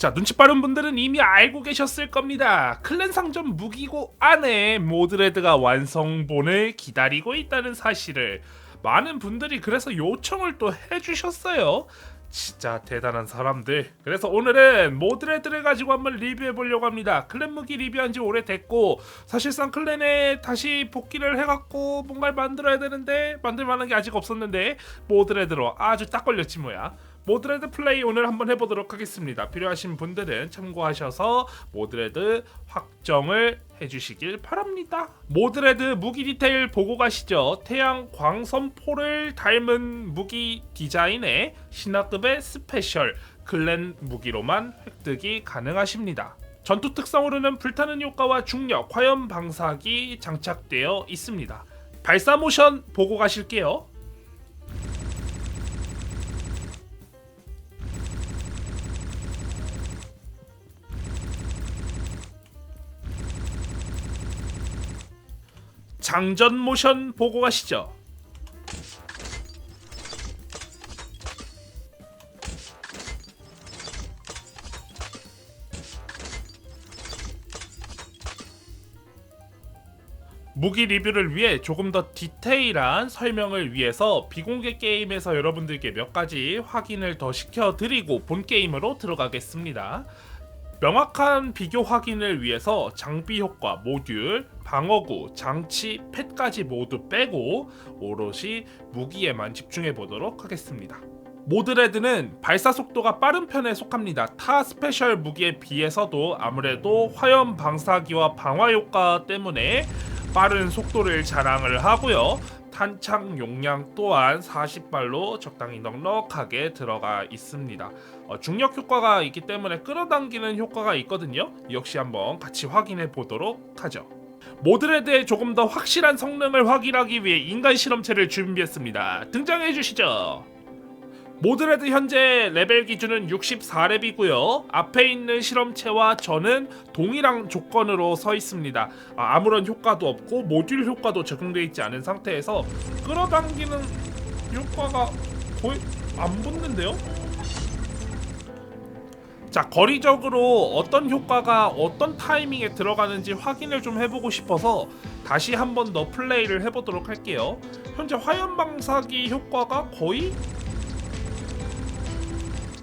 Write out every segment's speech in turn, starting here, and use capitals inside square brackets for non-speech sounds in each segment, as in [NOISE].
자, 눈치 빠른 분들은 이미 알고 계셨을 겁니다. 클랜 상점 무기고 안에 모드레드가 완성본을 기다리고 있다는 사실을 많은 분들이 그래서 요청을 또 해주셨어요. 진짜 대단한 사람들. 그래서 오늘은 모드레드를 가지고 한번 리뷰해 보려고 합니다. 클랜 무기 리뷰한 지 오래됐고 사실상 클랜에 다시 복귀를 해갖고 뭔가를 만들어야 되는데 만들 만한 게 아직 없었는데 모드레드로 아주 딱 걸렸지 뭐야. 모드레드 플레이 오늘 한번 해보도록 하겠습니다. 필요하신 분들은 참고하셔서 모드레드 확정을 해주시길 바랍니다. 모드레드 무기 디테일 보고 가시죠. 태양 광선포를 닮은 무기 디자인의 신화급의 스페셜 클랜 무기로만 획득이 가능하십니다. 전투 특성으로는 불타는 효과와 중력, 화염 방사기 장착되어 있습니다. 발사 모션 보고 가실게요. 장전 모션 보고 가시죠. 무기 리뷰를 위해 조금 더 디테일한 설명을 위해서 비공개 게임에서 여러분들께 몇 가지 확인을 더 시켜드리고 본 게임으로 들어가겠습니다. 명확한 비교 확인을 위해서 장비 효과, 모듈, 방어구, 장치, 팻까지 모두 빼고 오롯이 무기에만 집중해 보도록 하겠습니다. 모드레드는 발사 속도가 빠른 편에 속합니다. 타 스페셜 무기에 비해서도 아무래도 화염 방사기와 방화 효과 때문에 빠른 속도를 자랑을 하고요. 탄창 용량 또한 40발로 적당히 넉넉하게 들어가 있습니다. 어, 중력 효과가 있기 때문에 끌어당기는 효과가 있거든요. 역시 한번 같이 확인해 보도록 하죠. 모드레드의 조금 더 확실한 성능을 확인하기 위해 인간 실험체를 준비했습니다. 등장해 주시죠. 모드레드 현재 레벨 기준은 64렙이고요. 앞에 있는 실험체와 저는 동일한 조건으로 서 있습니다. 아, 무런 효과도 없고 모듈 효과도 적용되어 있지 않은 상태에서 끌어당기는 효과가 거의 안 붙는데요? 자 거리적으로 어떤 효과가 어떤 타이밍에 들어가는지 확인을 좀 해보고 싶어서 다시 한 번 더 플레이를 해보도록 할게요. 현재 화염 방사기 효과가 거의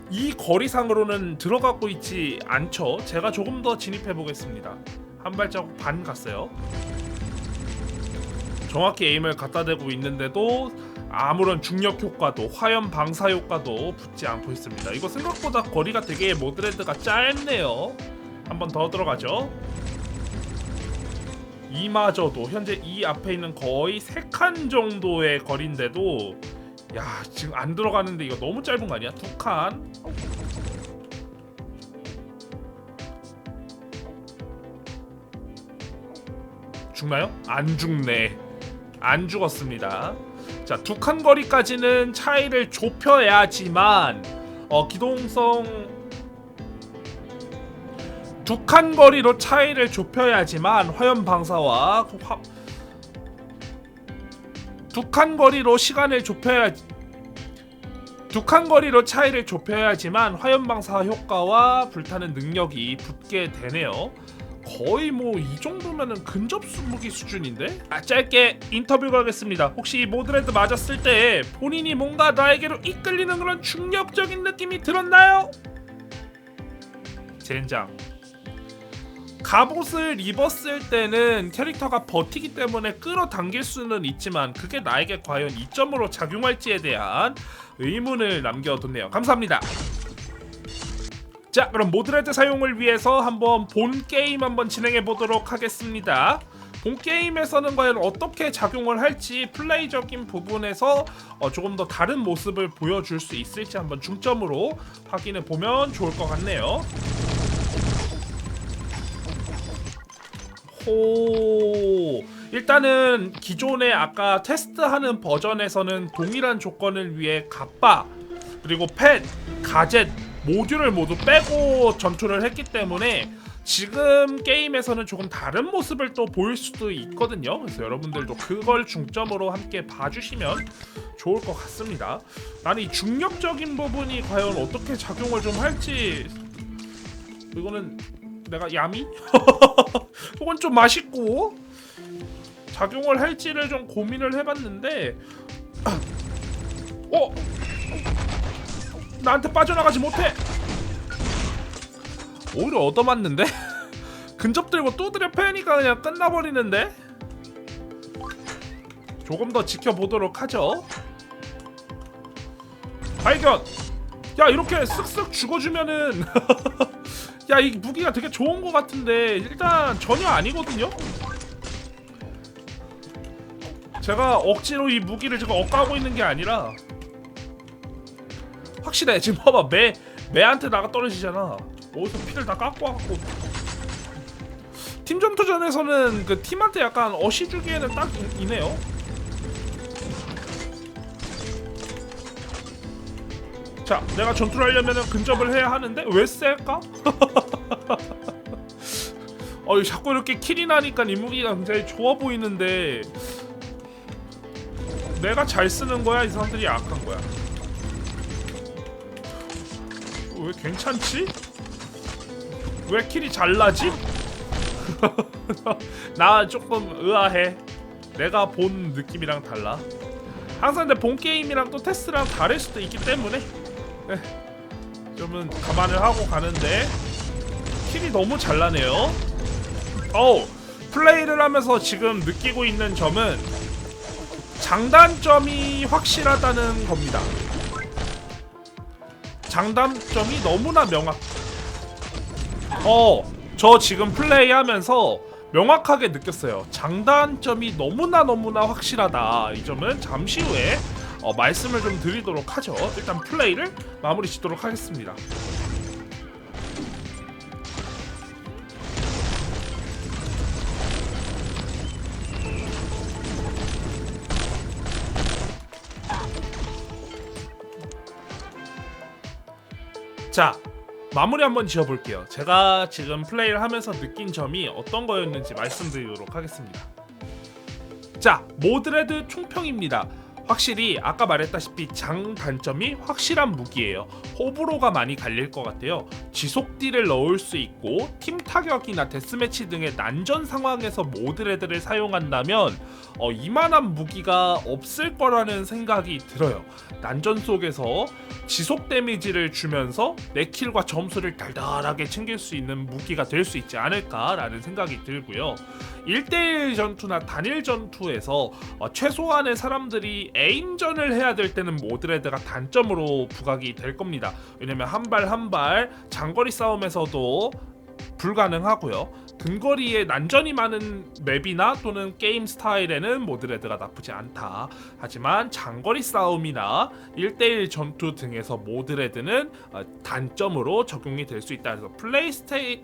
이 거리상으로는 들어가고 있지 않죠. 제가 조금 더 진입해 보겠습니다. 한 발자국 반 갔어요. 정확히 에임을 갖다 대고 있는데도 아무런 중력 효과도 화염 방사 효과도 붙지 않고 있습니다. 이거 생각보다 거리가 되게 모드레드가 짧네요. 한번 더 들어가죠. 이마저도 현재 이 앞에 있는 거의 세칸 정도의 거리인데도 야 지금 안 들어가는데 이거 너무 짧은 거 아니야? 두 칸. 죽나요? 안 죽네. 안 죽었습니다. 자, 두 칸 거리까지는 차이를 좁혀야지만 어, 기동성 두 칸 거리로 차이를 좁혀야지만 화염 방사와 화... 두 칸 거리로 시간을 좁혀야 두 칸 거리로 차이를 좁혀야지만 화염 방사 효과와 불타는 능력이 붙게 되네요. 거의 뭐 이 정도면은 근접 무기 수준인데? 아 짧게 인터뷰 가겠습니다. 혹시 모드레드 맞았을 때 본인이 뭔가 나에게로 이끌리는 그런 충격적인 느낌이 들었나요? 젠장. 갑옷을 입었을 때는 캐릭터가 버티기 때문에 끌어당길 수는 있지만 그게 나에게 과연 이점으로 작용할지에 대한 의문을 남겨뒀네요. 감사합니다. 자 그럼 모드레드 사용을 위해서 한번 본 게임 한번 진행해 보도록 하겠습니다. 본 게임에서는 과연 어떻게 작용을 할지 플레이적인 부분에서 어, 조금 더 다른 모습을 보여줄 수 있을지 한번 중점으로 확인해 보면 좋을 것 같네요. 호 일단은 기존에 아까 테스트하는 버전에서는 동일한 조건을 위해 갑바 그리고 펫, 가젯, 모듈을 모두 빼고 전투를 했기 때문에 지금 게임에서는 조금 다른 모습을 또 보일 수도 있거든요. 그래서 여러분들도 그걸 중점으로 함께 봐주시면 좋을 것 같습니다. 나는 이 중력적인 부분이 과연 어떻게 작용을 좀 할지 이거는 내가 야미? [LAUGHS] 이건 좀 맛있고 작용을 할지를 좀 고민을 해봤는데 [CLEARS THROAT] 어? 나한테 빠져나가지 못해 오히려 얻어맞는데? [LAUGHS] 근접 들고 두드려 패니까 그냥 끝나버리는데? 조금 더 지켜보도록 하죠 발견! 야 이렇게 쓱쓱 죽어주면은 [LAUGHS] 야 이 무기가 되게 좋은 것 같은데 일단 전혀 아니거든요? 제가 억지로 이 무기를 지금 억가하고 있는 게 아니라 확실해. [LAUGHS] 지금 봐봐. 매 매한테 나가 떨어지잖아. 어디서 피를 다 깎고 와갖고. 팀 전투전에서는 그 팀한테 약간 어시 주기에는 딱 이- 이네요 자 내가 전투를 하려면 근접을 해야 하는데 왜 셀까? [LAUGHS] 어 자꾸 이렇게 킬이 나니까 이 무기가 굉장히 좋아 보이는데 내가 잘 쓰는 거야 이 사람들이 약한 거야 왜 괜찮지? 왜 킬이 잘 나지? [LAUGHS] 나 조금 의아해 내가 본 느낌이랑 달라 항상 내 본 게임이랑 또 테스트랑 다를 수도 있기 때문에 네, 좀은 감안을 하고 가는데 킬이 너무 잘 나네요 어우 플레이를 하면서 지금 느끼고 있는 점은 장단점이 확실하다는 겁니다. 장단점이 너무나 명확. 어, 저 지금 플레이하면서 명확하게 느꼈어요. 장단점이 너무나 너무나 확실하다. 이 점은 잠시 후에 어, 말씀을 좀 드리도록 하죠. 일단 플레이를 마무리 짓도록 하겠습니다. 자 마무리 한번 지어볼게요 제가 지금 플레이를 하면서 느낀 점이 어떤 거였는지 말씀드리도록 하겠습니다 자 모드레드 총평입니다 확실히 아까 말했다시피 장단점이 확실한 무기예요. 호불호가 많이 갈릴 것 같아요. 지속 딜을 넣을 수 있고 팀 타격이나 데스매치 등의 난전 상황에서 모드레드를 사용한다면 어, 이만한 무기가 없을 거라는 생각이 들어요. 난전 속에서 지속 데미지를 주면서 내 킬과 점수를 달달하게 챙길 수 있는 무기가 될 수 있지 않을까라는 생각이 들고요. 1대1 전투나 단일 전투에서 어, 최소한의 사람들이 에임전을 해야 될 때는 모드레드가 단점으로 부각이 될 겁니다. 왜냐면 한 발 한 발 장거리 싸움에서도 불가능하고요. 근거리에 난전이 많은 맵이나 또는 게임 스타일에는 모드레드가 나쁘지 않다. 하지만 장거리 싸움이나 1대1 전투 등에서 모드레드는 어, 단점으로 적용이 될 수 있다. 그래서 플레이 스테이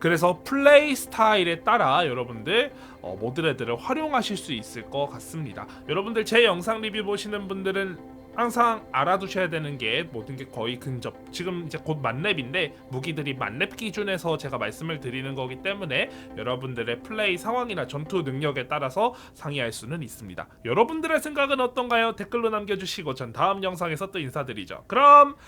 그래서 플레이 스타일에 따라 여러분들 어, 모드레드를 활용하실 수 있을 것 같습니다. 여러분들 제 영상 리뷰 보시는 분들은 항상 알아두셔야 되는 게 모든 게 거의 근접. 지금 이제 곧 만렙인데 무기들이 만렙 기준에서 제가 말씀을 드리는 거기 때문에 여러분들의 플레이 상황이나 전투 능력에 따라서 상의할 수는 있습니다. 여러분들의 생각은 어떤가요? 댓글로 남겨주시고 전 다음 영상에서 또 인사드리죠. 그럼